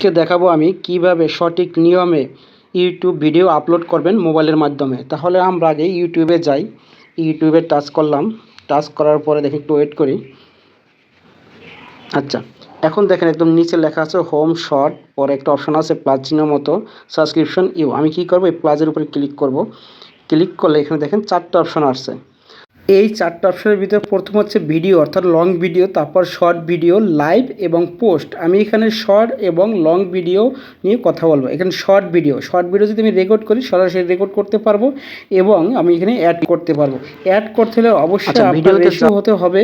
আজকে দেখাবো আমি কীভাবে সঠিক নিয়মে ইউটিউব ভিডিও আপলোড করবেন মোবাইলের মাধ্যমে। তাহলে আমরা আগে ইউটিউবে যাই। ইউটিউবে টাচ করলাম। টাচ করার পরে দেখি একটু ওয়েট করি। আচ্ছা এখন দেখেন একদম নিচে লেখা আছে হোম শর্ট পরে একটা অপশন আছে প্লাস চিহ্ন মতো সাবস্ক্রিপশন ইউ। আমি কি করব? এই প্লাজের উপরে ক্লিক করব। ক্লিক করলে এখানে দেখেন চারটা অপশন আসছে। এই চারটা অপশনের ভিতরে প্রথম হচ্ছে ভিডিও অর্থাৎ লং ভিডিও তারপর শর্ট ভিডিও লাইভ এবং পোস্ট আমি এখানে শর্ট এবং লং ভিডিও নিয়ে কথা বলব। এখানে শর্ট ভিডিও শর্ট ভিডিও যদি আমি রেকর্ড করি সরাসরি রেকর্ড করতে পারব এবং আমি এখানে অ্যাড করতে পারব। অ্যাড করতে হলে অবশ্যই আচ্ছা, ভিডিওতে ভিডিওতে রেশিও হতে হবে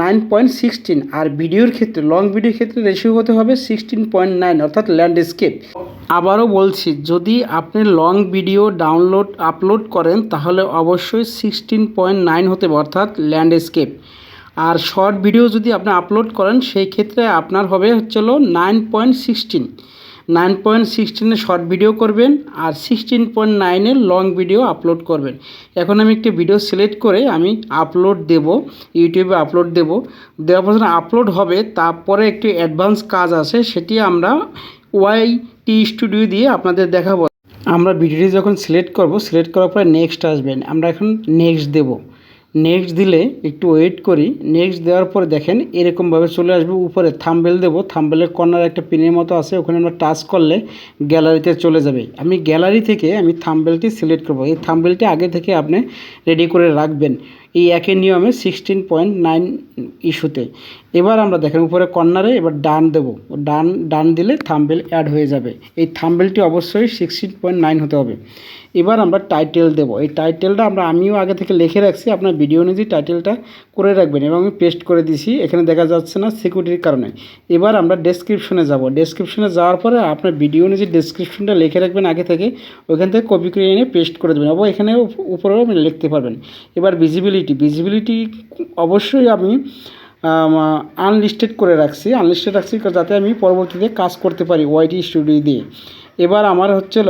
নাইন পয়েন্ট সিক্সটিন আর ভিডিওর ক্ষেত্রে লং ভিডিওর ক্ষেত্রে রেশিও হতে হবে সিক্সটিন পয়েন্ট নাইন অর্থাৎ ল্যান্ডস্কেপ আবারও বলছি, যদি আপনি লং ভিডিও ডাউনলোড, আপলোড করেন, তাহলে অবশ্যই সিক্সটিন পয়েন্ট নাইন হতে অর্থাৎ ল্যান্ডস্কেপ। আর শর্ট ভিডিও যদি আপনি আপলোড করেন, সেই ক্ষেত্রে আপনার হবে হচ্ছে হলো nine point sixteen. Nine point সিক্সটিনে short video করবেন আর সিক্সটিন পয়েন্ট নাইনের লং ভিডিও আপলোড করবেন। এখন আমি একটি ভিডিও সিলেক্ট করে আমি আপলোড দেব, ইউটিউবে আপলোড দেব। দেওয়ার পর আপলোড হবে, তারপরে একটি অ্যাডভান্স কাজ আছে, সেটি আমরা ওয়াই টি স্টুডিও দিয়ে আপনাদের দেখাবো। আমরা ভিডিওটি যখন সিলেক্ট করব সিলেক্ট করার পরে নেক্সট আসবেন। আমরা এখন নেক্সট দেব। নেক্সট দিলে একটু ওয়েট করি। নেক্সট দেওয়ার পরে দেখেন এরকমভাবে চলে আসবে। উপরে থাম্বেল দেবো। থাম্বেলের কর্নার একটা পিনের মতো আছে। ওখানে আমরা টাচ করলে গ্যালারিতে চলে যাবে। আমি গ্যালারি থেকে আমি থাম্বেলটি সিলেক্ট করব। এই থাম্বেলটি আগে থেকে আপনি রেডি করে রাখবেন এই একই নিয়মে সিক্সটিন পয়েন্ট নাইন ইস্যুতে এবার আমরা দেখেন উপরে কর্নারে এবার ডান দেবো। ডান ডান দিলে থাম্বেল অ্যাড হয়ে যাবে। এই থাম্বেলটি অবশ্যই সিক্সটিন পয়েন্ট নাইন হতে হবে। এবার আমরা টাইটেল দেবো। এই টাইটেলটা আমরা আমিও আগে থেকে লিখে রাখছি। আপনার ভিডিও অনুযায়ী টাইটেলটা করে রাখবেন এবং আমি পেস্ট করে দিছি এখানে দেখা যাচ্ছে না সিকিউরিটির কারণে। এবার আমরা ডেসক্রিপশনে যাব। ডেসক্রিপশনে যাওয়ার পরে আপনার ভিডিও অনুযায়ী ডেসক্রিপশনটা লিখে রাখবেন আগে থেকে ওইখান থেকে কপি করে এনে পেস্ট করে দেবেন। এবং এখানে উপরেও আপনি লিখতে পারবেন। এবার ভিজিবিলিটি ভিজিবিলিটি অবশ্যই আমি আনলিস্টেড করে রাখছি। আনলিস্টেড রাখছি যাতে আমি পরবর্তীতে কাজ করতে পারি ওয়াইটি স্টুডিও দিয়ে। এবার আমার হচ্ছিল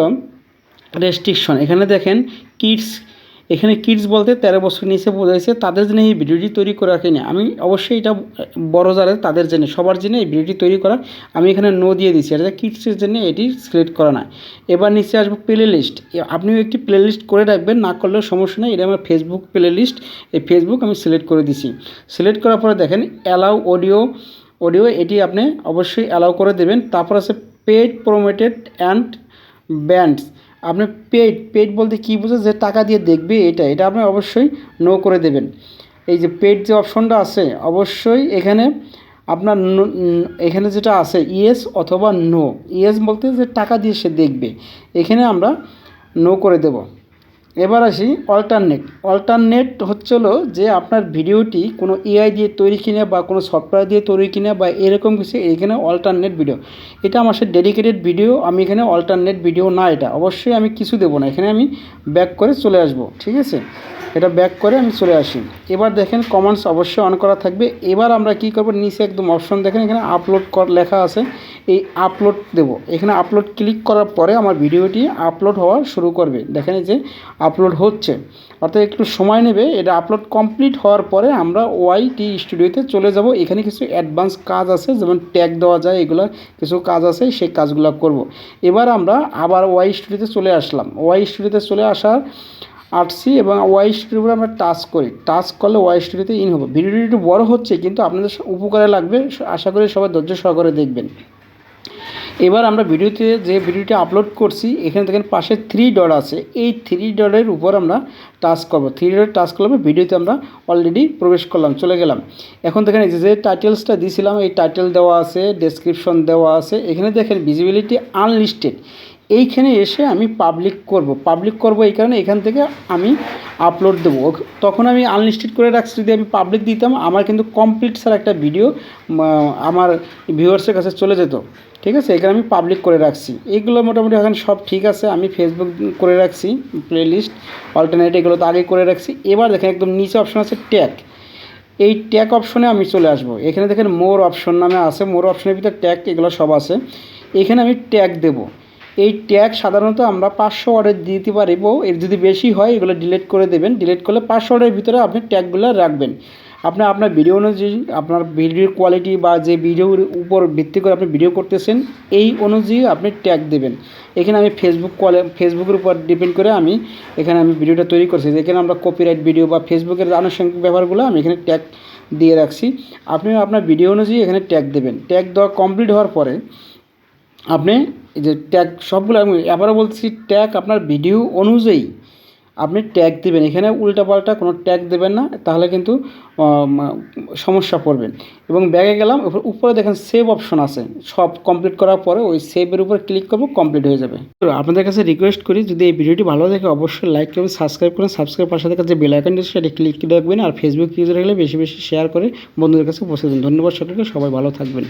রেস্ট্রিকশন এখানে দেখেন কিডস এখানে কিডস বলতে তেরো বছর নিচে বোঝাইছে, তাদের জন্য এই ভিডিওটি তৈরি করে রাখিনি আমি অবশ্যই এটা বড় যারা তাদের জন্য, সবার জন্য এই ভিডিওটি তৈরি করা। আমি এখানে নো দিয়ে দিচ্ছি এটা কিডসের জন্য এটি সিলেক্ট করা না এবার নিচে আসব প্লে লিস্ট আপনিও একটি প্লে লিস্ট করে রাখবেন, না করলেও সমস্যা নেই, এটা আমার ফেসবুক প্লে লিস্ট এই ফেসবুক আমি সিলেক্ট করে দিছি। সিলেক্ট করার পরে দেখেন অ্যালাউ অডিও অডিও এটি আপনি অবশ্যই অ্যালাউ করে দেবেন। তারপর আছে পেড প্রোমোটেড অ্যান্ড ব্যান্ডস আপনি পেড পেড বলতে কী বোঝে যে টাকা দিয়ে দেখবে এটা এটা আপনি অবশ্যই নো করে দেবেন। এই যে পেড যে অপশনটা আছে, অবশ্যই এখানে আপনার এখানে যেটা আছে ইয়েস অথবা নো ইয়েস বলতে যে টাকা দিয়ে সে দেখবে। এখানে আমরা নো করে দেব। এবার আসি অল্টারনেট অল্টারনেট হচ্ছিল যে আপনার ভিডিওটি কোনো এআই দিয়ে তৈরি কিনে বা কোনো সফটওয়্যার দিয়ে তৈরি কিনে বা এরকম কিছু এখানে অল্টারনেট ভিডিও এটা আমার সে ডেডিকেটেড ভিডিও আমি এখানে অল্টারনেট ভিডিও না এটা। অবশ্যই আমি কিছু দেবো না, এখানে আমি ব্যাক করে চলে আসব, ঠিক আছে? এটা ব্যাক করে আমি চলে আসি। এবার দেখেন কমেন্টস অবশ্যই অন করা থাকবে। এবার আমরা কি করব? নিচে একদম অপশন দেখেন, এখানে আপলোড কর লেখা আছে। এই আপলোড দেব। এখানে আপলোড ক্লিক করার পরে আমার ভিডিওটি আপলোড হওয়া শুরু করবে। দেখেন যে আপলোড হচ্ছে। অর্থাৎ একটু সময় নেবে। এটা আপলোড কমপ্লিট হওয়ার পরে আমরা ওয়াই টি স্টুডিওতে চলে যাব। এখানে কিছু অ্যাডভান্স কাজ আছে, যেমন ট্যাগ দেওয়া যায়, এগুলো কিছু কাজ আছে, সেই কাজগুলো করব। এবার আমরা আবার ওয়াই স্টুডিওতে চলে আসলাম। ওয়াই স্টুডিওতে চলে আসার আসছি এবং ওয়াই স্টুডিওর উপরে আমরা টাচ করি। টাচ করলে ওয়াই স্টুডিওতে ইন হবে। ভিডিওটি একটু বড় হচ্ছে, কিন্তু আপনাদের উপকারে লাগবে। আশা করি সবাই ধৈর্য সহকারে দেখবেন। এবার আমরা ভিডিওতে যে ভিডিওটি আপলোড করছি, এখানে দেখেন পাশে থ্রি ডট আছে। এই থ্রি ডটের উপর আমরা টাচ করব। থ্রি ডট টাচ করলে ভিডিওতে আমরা অলরেডি প্রবেশ করলাম, চলে গেলাম। এখন দেখেন যে টাইটেলসটা দিয়েছিলাম এই টাইটেল দেওয়া আছে ডেসক্রিপশন দেওয়া আছে। এখানে দেখেন ভিজিবিলিটি আনলিস্টেড এইখানে এসে আমি পাবলিক করব। পাবলিক করব এই কারণে এখান থেকে আমি আপলোড দেবো। তখন আমি আনলিস্টেড করে রাখছি। যদি আমি পাবলিক দিতাম, আমার কিন্তু কমপ্লিট স্যার একটা ভিডিও আমার ভিউয়ার্সের কাছে চলে যেত। ঠিক আছে? এখানে আমি পাবলিক করে রাখছি। এগুলো মোটামুটি এখন সব ঠিক আছে। আমি ফেসবুক করে রাখছি প্লেলিস্ট অল্টারনেট এগুলো তো আগে করে রাখছি। এবার দেখেন একদম নিচে অপশন আছে ট্যাগ এই ট্যাগ অপশনে আমি চলে আসব। এখানে দেখেন মোর অপশন নামে আছে। মোর অপশনের ভিতরে ট্যাগ এগুলো সব আছে। এখানে আমি ট্যাগ দেবো। এই ট্যাগ সাধারণত আমরা পাঁচশো অর্ডার দিতে পারিব এর যদি বেশি হয়, এগুলো ডিলিট করে দেবেন। ডিলিট করলে পাঁচশো অর্ডারের ভিতরে আপনি ট্যাগগুলো রাখবেন। আপনি আপনার ভিডিও অনুযায়ী, আপনার ভিডিওর কোয়ালিটি বা যে ভিডিওর উপর ভিত্তি করে আপনি ভিডিও করতেছেন, এই অনুযায়ী আপনি ট্যাগ দেবেন। এখানে আমি ফেসবুক কলে ফেসবুকের উপর ডিপেন্ড করে আমি এখানে আমি ভিডিওটা তৈরি করছি। এখানে আমরা কপিরাইট ভিডিও বা ফেসবুকের আনুষঙ্গিক ব্যাপারগুলো আমি এখানে ট্যাগ দিয়ে রাখছি। আপনি আপনার ভিডিও অনুযায়ী এখানে ট্যাগ দেবেন। ট্যাগ দেওয়া কমপ্লিট হওয়ার পরে আপনি এই যে ট্যাগ সবগুলো আমি আবারও বলছি ট্যাগ আপনার ভিডিও অনুযায়ী আপনি ট্যাগ দেবেন। এখানে উল্টাপাল্টা কোনো ট্যাগ দেবেন না, তাহলে কিন্তু সমস্যা পড়বেন এবং ব্যাগে গেলাম উপরে দেখেন সেভ অপশন আছে। সব কমপ্লিট করার পরে ওই সেভের উপর ক্লিক করব কমপ্লিট হয়ে যাবে। আপনাদের কাছে রিকোয়েস্ট করি, যদি এই ভিডিওটি ভালো থাকে অবশ্যই লাইক করবেন সাবস্ক্রাইব করুন সাবস্ক্রাইব পাশে থাকা যে বেল আইকনটি আছে, সেটা ক্লিক করে রাখবেন। আর ফেসবুক ইউজার হলে বেশি বেশি শেয়ার করে বন্ধুদের কাছে পৌঁছে দিন ধন্যবাদ সকলকে, সবাই ভালো থাকবেন।